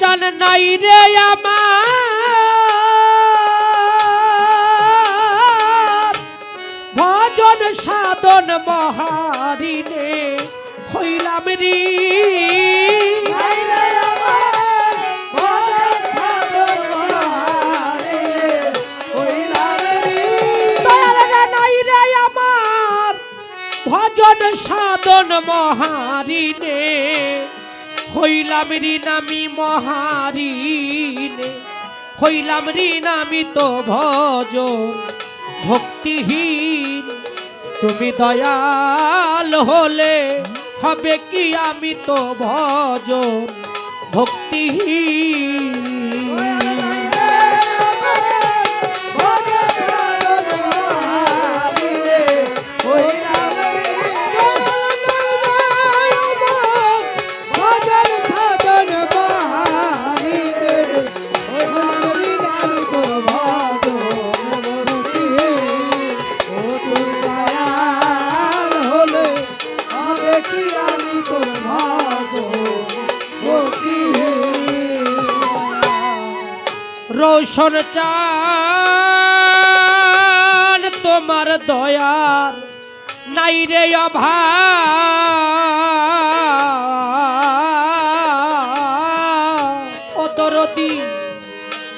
চান নাই রে আমার। ভজন সাধন মহারিনে হইলাম রি। ভজন সাধন মহারিনে হইলাম ঋণ আমি হইলাম ঋণ তো ভজ ভক্তিহীন। তুমি দয়াল হলে হবে কি আমি তো ভজ ভক্তিহীন। রোশন চান তোমার দয়ার নাই রে অভাব। অতরতি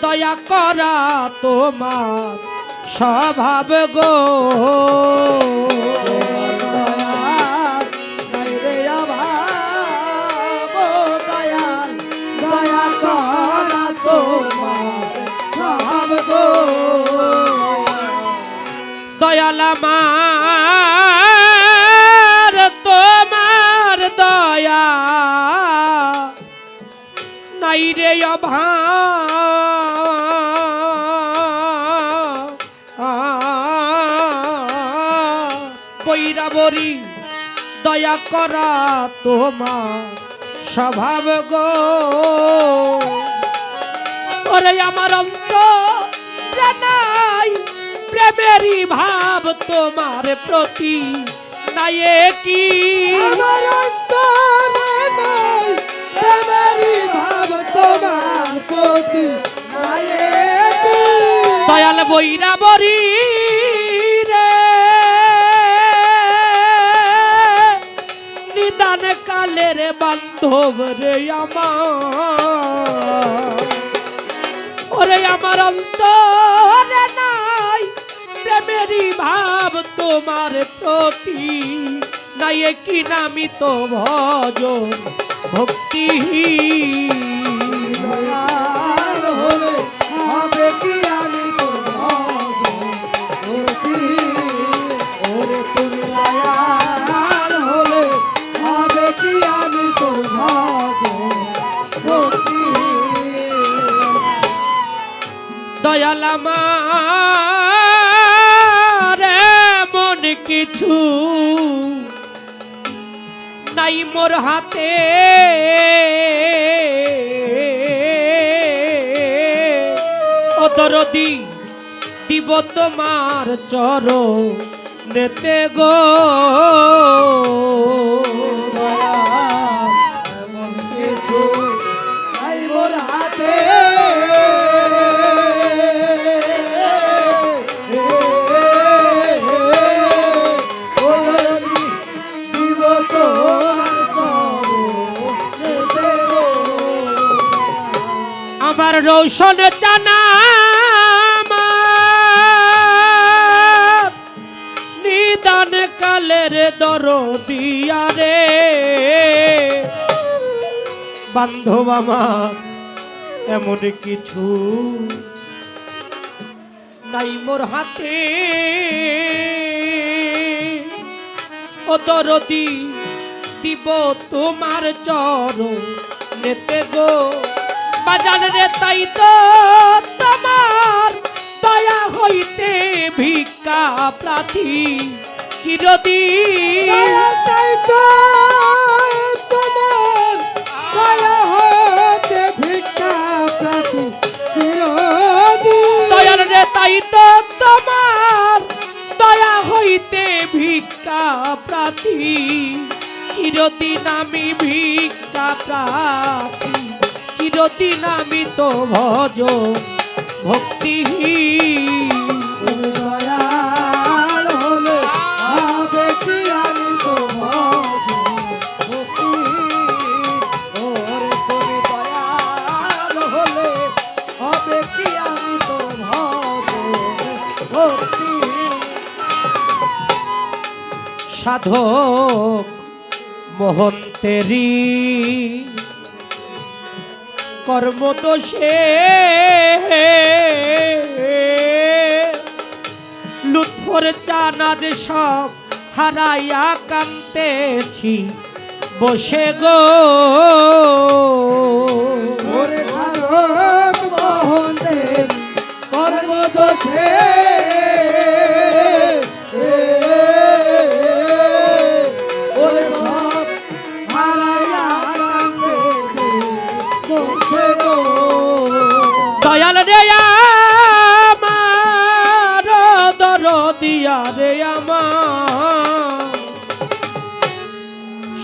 দয়া করা তোমার স্বভাব গো। দয়াল আমার তোমার দয়া নাই রে বৈরাবরী দয়া করা তোমার স্বভাব গো। ওরে আমার প্রেমেরই ভাব তোমার প্রতি নাই কি আমার অন্তরে নাই প্রেমেরই ভাব তোমার প্রতি নায়েকি। দয়াল বৈরাবরী রে। নিদান কালের বান্ধব রে আমার। ওরে আমার অন্তরে তোমার প্রতি নাই কি নামি তো হবে কি আমি তোর ভক্তি? ওরে তুমি দয়াল হলে হবে কি আমি তোর ভক্তি? দয়াল আমার এমন কিছু নাই মোর হাতে। অদরদি দিব তোমার চর নেতে গো। রৌশন জানা নিদান কালের দর দিয়া রে বান্ধব আমার, এমন কিছু নাই মোর হাতে। ও দরদি দিব তোমার চর নেতে গো। বাজান রে তাই তো তোমার দয়া হইতে ভিক্ষা প্রার্থী চিরদিন তাই তো তোমার দয়া হতে ভিক্ষা প্রার্থী চিরদিন। দয়াল রে তাই তো তোমার দয়া হইতে ভিক্ষা প্রার্থী চিরদিন আমি ভিক্ষা প্রার্থী চিরদিন আমি তো ভজ ভক্তি তুমি দয়াল হলে হবে কি আমি তো সে? লুৎফর চানা তুমি দয়াল হলে হবে কি আমি তো ভজ ভক্তি সাধক মহন্তেরি কর্মদোষে লুৎফর চানাজ সব হারাইয়া কান্তেছি বসে গো। কর্ম তো মোহনের দয়াল রে আমার দর দিয়া রে আমার।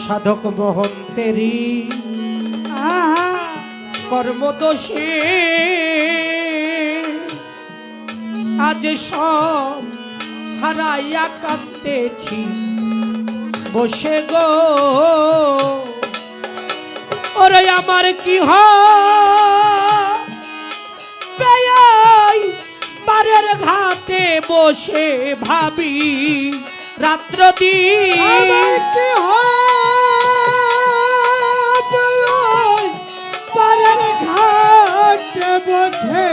সাধক মহন্তেরি কর্মদোষে। আজ সব হারাইয়া কাঁদতেছি। বসে গো। ওরে আমার কি হয়? পারের ঘাটে বসে ভাবি রাত্র দিন আমার কি হবে পারের ঘাটে বসে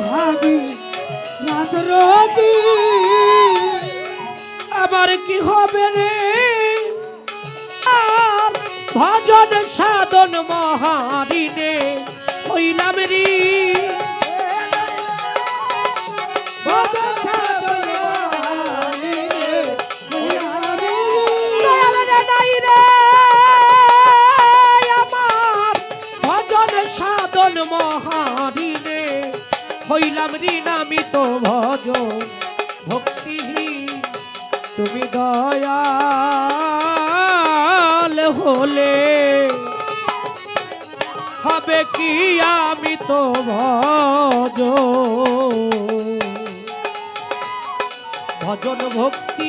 ভাবি রাত রদি আমার কি হবে রে? আর ভজন সাধন মহারিনে মহারিনে হইলাম ঋণ আমি তো ভজ ভক্তি তুমি দয়াল হলে। হবে কি আমি তো ভজ ভজন ভক্তি